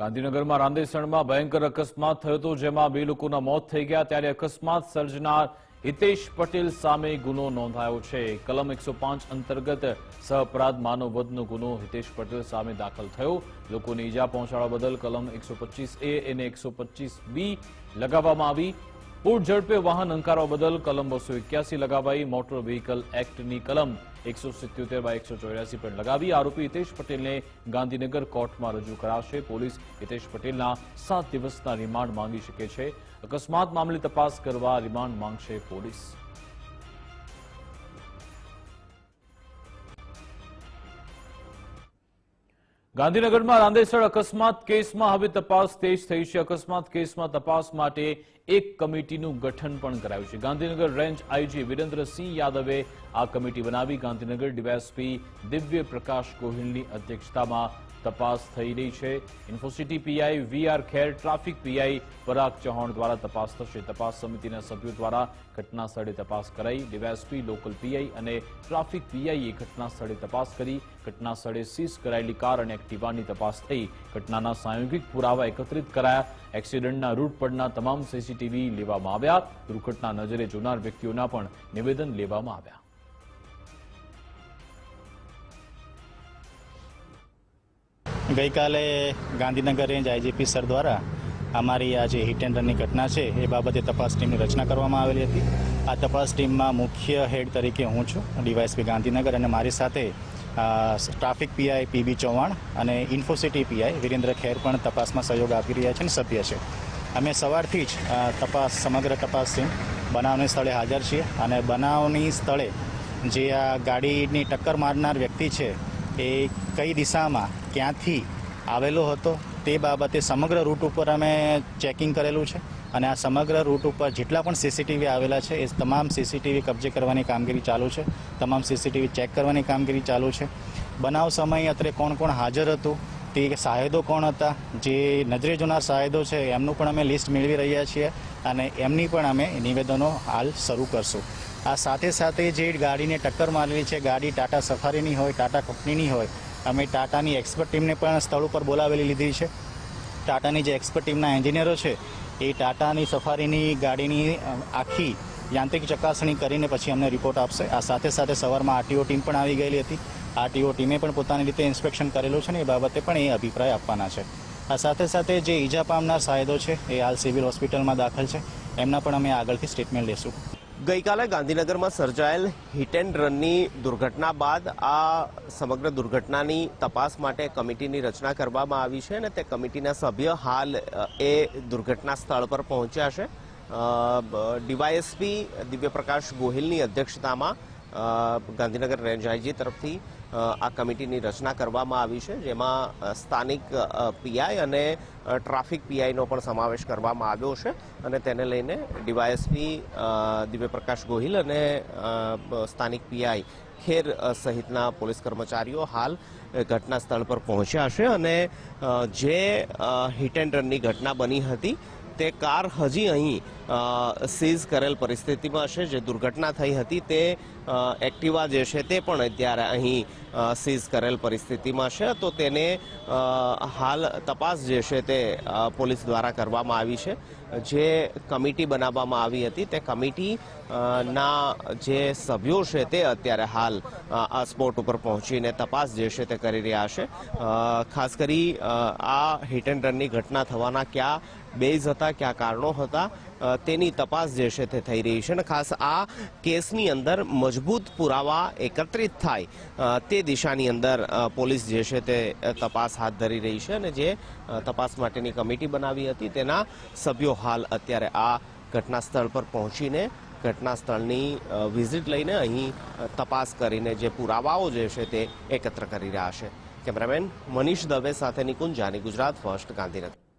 ગાંધીનગરમાં રાંદેસણમાં ભયંકર અકસ્માત થયો હતો, જેમાં બે લોકોના મોત થઈ ગયા. ત્યારે અકસ્માત સર્જનાર હિતેશ પટેલ સામે ગુનો નોંધાયો છે. કલમ એકસો અંતર્ગત સહઅપરાધ માનવ વધનો ગુનો હિતેશ પટેલ સામે દાખલ થયો. લોકોને ઈજા પહોંચાડવા બદલ કલમ એકસો એ અને એકસો બી લગાવવામાં આવી. પૂર ઝડપે વાહન અંકારવા બદલ કલમ બસો એક્યાસી લગાવાઈ મોટર વ્હીકલ એક્ટની કલમ એકસો સિત્યોતેર બાય એકસો ચોર્યાસી પણ લગાવી આરોપી હિતેશ પટેલને ગાંધીનગર કોર્ટમાં રજૂ કરાશે પોલીસ હિતેશ પટેલના સાત દિવસના રિમાન્ડ માંગી શકે છે. અકસ્માત મામલે તપાસ કરવા રિમાન્ડ માંગશે પોલીસ. ગાંધીનગરમાં રાંદેસર અકસ્માત કેસમાં હવે તપાસ તેજ થઈ છે. અકસ્માત કેસમાં તપાસ માટે એક કમિટીનું ગઠન પણ કરાયું છે. ગાંધીનગર રેન્જ આઈજી વિરેન્દ્રસિંહ યાદવે આ કમિટી બનાવી. ગાંધીનગર ડીવાયએસપી દિવ્ય પ્રકાશ ગોહિલની અધ્યક્ષતામાં તપાસ થઈ રહી છે. Infocity PI VR Kher traffic PI Parag Chauhan દ્વારા તપાસ થશે. તપાસ સમિતિના સભ્યો દ્વારા ઘટના સ્થળે તપાસ કરાઈ. ડીવાયએસપી, લોકલ પીઆઈ અને ટ્રાફિક પીઆઈએ ઘટના સ્થળે તપાસ કરી. ઘટના સ્થળે સીઝ કરાયેલી કાર અને એક્ટિવાની તપાસ થઈ. ઘટનાના સાયોગિક પુરાવા એકત્રિત કરાયા. એક્સિડન્ટના રૂટ પરના તમામ સીસીટીવી લેવામાં આવ્યા. દુર્ઘટના નજરે જોનાર વ્યક્તિઓના પણ નિવેદન લેવામાં આવ્યા. ગઈકાલે ગાંધીનગર રેન્જ આઈજીપી સર દ્વારા અમારી આ જે હિટ એન્ડ રનની ઘટના છે, એ બાબતે તપાસ ટીમની રચના કરવામાં આવેલી હતી. આ તપાસ ટીમમાં મુખ્ય હેડ તરીકે હું છું ડીવાયએસપી ગાંધીનગર અને મારી સાથે ટ્રાફિક પીઆઈ પીબી ચૌહાણ અને ઇન્ફોસિટી પીઆઈ વિરેન્દ્ર ખેર પણ તપાસમાં સહયોગ આપી રહ્યા છે અને સભ્ય છે. અમે સવારથી જ તપાસ, સમગ્ર તપાસ ટીમ બનાવની સ્થળે હાજર છીએ અને બનાવની સ્થળે જે આ ગાડીની ટક્કર મારનાર વ્યક્તિ છે, એ કઈ દિશામાં ક્યાંથી આવેલો હતો તે બાબતે સમગ્ર રૂટ ઉપર અમે ચેકિંગ કરેલું છે અને આ સમગ્ર રૂટ ઉપર જેટલા પણ સીસીટીવી આવેલા છે એ તમામ સીસીટીવી કબજે કરવાની કામગીરી ચાલુ છે. તમામ સીસીટીવી ચેક કરવાની કામગીરી ચાલુ છે. બનાવ સમયે અત્રે કોણ કોણ હાજર હતું, તે સાહેદો કોણ હતા, જે નજરે જોનાર સાહેદો છે, એમનું પણ અમે લિસ્ટ મેળવી રહ્યા છીએ અને એમની પણ અમે નિવેદનો હાલ શરૂ કરશું. આ સાથે સાથે જે ગાડીને ટક્કર મારેલી છે, ગાડી ટાટા સફારીની હોય, ટાટા કંપનીની હોય અમે ટાટાની એક્સપર્ટ ટીમને પણ સ્થળ ઉપર બોલાવેલી લીધી છે. ટાટાની જે એક્સપર્ટ ટીમના એન્જિનિયરો છે, એ ટાટાની સફારીની ગાડીની આખી યાંત્રિક ચકાસણી કરીને પછી અમને રિપોર્ટ આપશે. આ સાથે સાથે સવારમાં આરટીઓ ટીમ પણ આવી ગયેલી હતી. આરટીઓ ટીમે પણ પોતાની રીતે ઇન્સ્પેક્શન કરેલું છે ને એ બાબતે પણ એ અભિપ્રાય આપવાના છે. આ સાથે સાથે જે ઈજા પામનાર સાહેદો છે, એ હાલ સિવિલ હોસ્પિટલમાં દાખલ છે. એમના પણ અમે આગળથી સ્ટેટમેન્ટ લેશું. ગઈકાલે ગાંધીનગરમાં સર્જાયેલ હિટ એન્ડ રનની દુર્ઘટના બાદ આ સમગ્ર દુર્ઘટનાની તપાસ માટે કમિટીની રચના કરવામાં આવી છે અને તે કમિટીના સભ્ય હાલ એ દુર્ઘટના સ્થળ પર પહોંચ્યા છે. ડીવાયએસપી દિવ્યપ્રકાશ ગોહિલની અધ્યક્ષતામાં ગાંધીનગર રેન્જ આઈજી તરફથી આ કમિટીની રચના કરવામાં આવી છે, જેમાં સ્થાનિક પીઆઈ અને ટ્રાફિક પીઆઈનો પણ સમાવેશ કરવામાં આવ્યો છે. અને તેને લઈને ડીવાયએસપી દિવ્યપ્રકાશ ગોહિલ અને સ્થાનિક પીઆઈ ખેર સહિતના પોલીસ કર્મચારીઓ હાલ ઘટના સ્થળ પર પહોંચ્યા છે. અને જે હિટ એન્ડ રનની ઘટના બની હતી, તે કાર હજી અહીં સીઝ કરેલ પરિસ્થિતિમાં છે જે દુર્ઘટના થઈ હતી તે એક્ટિવા જે છે તે પણ અત્યારે અહીં સીઝ કરેલ પરિસ્થિતિમાં છે. તો તેને હાલ તપાસ જે છે તે પોલીસ દ્વારા કરવામાં આવી છે. જે કમિટી બનાવવામાં આવી હતી તે કમિટી ના જે સભ્યો છે તે અત્યારે હાલ આ સ્પોટ ઉપર પહોંચીને તપાસ જે છે તે કરી રહ્યા છે. ખાસ કરી આ હિટ એન્ડ રનની ઘટના થવાના કયા બેઝ હતા, કયા કારણો હતા તેની તપાસ જે છે તે થઈ રહી છે અને ખાસ આ કેસની અંદર મજબૂત પુરાવા એકત્રિત થાય તે દિશાની અંદર પોલીસ જે છે તે તપાસ હાથ ધરી રહી છે અને જે તપાસ માટેની કમિટી બનાવી હતી તેના સભ્યો હાલ અત્યારે આ ઘટના સ્થળ પર પહોંચીને ઘટના સ્થળની વિઝિટ લઈને અહીં તપાસ કરીને જે પુરાવાઓ જે છે તે એકત્ર કરી રહ્યા છે. કેમેરામેન મનીષ દવે સાથે નિકુંજ જાની, ગુજરાત, ફર્સ્ટ ગાંધીનગર.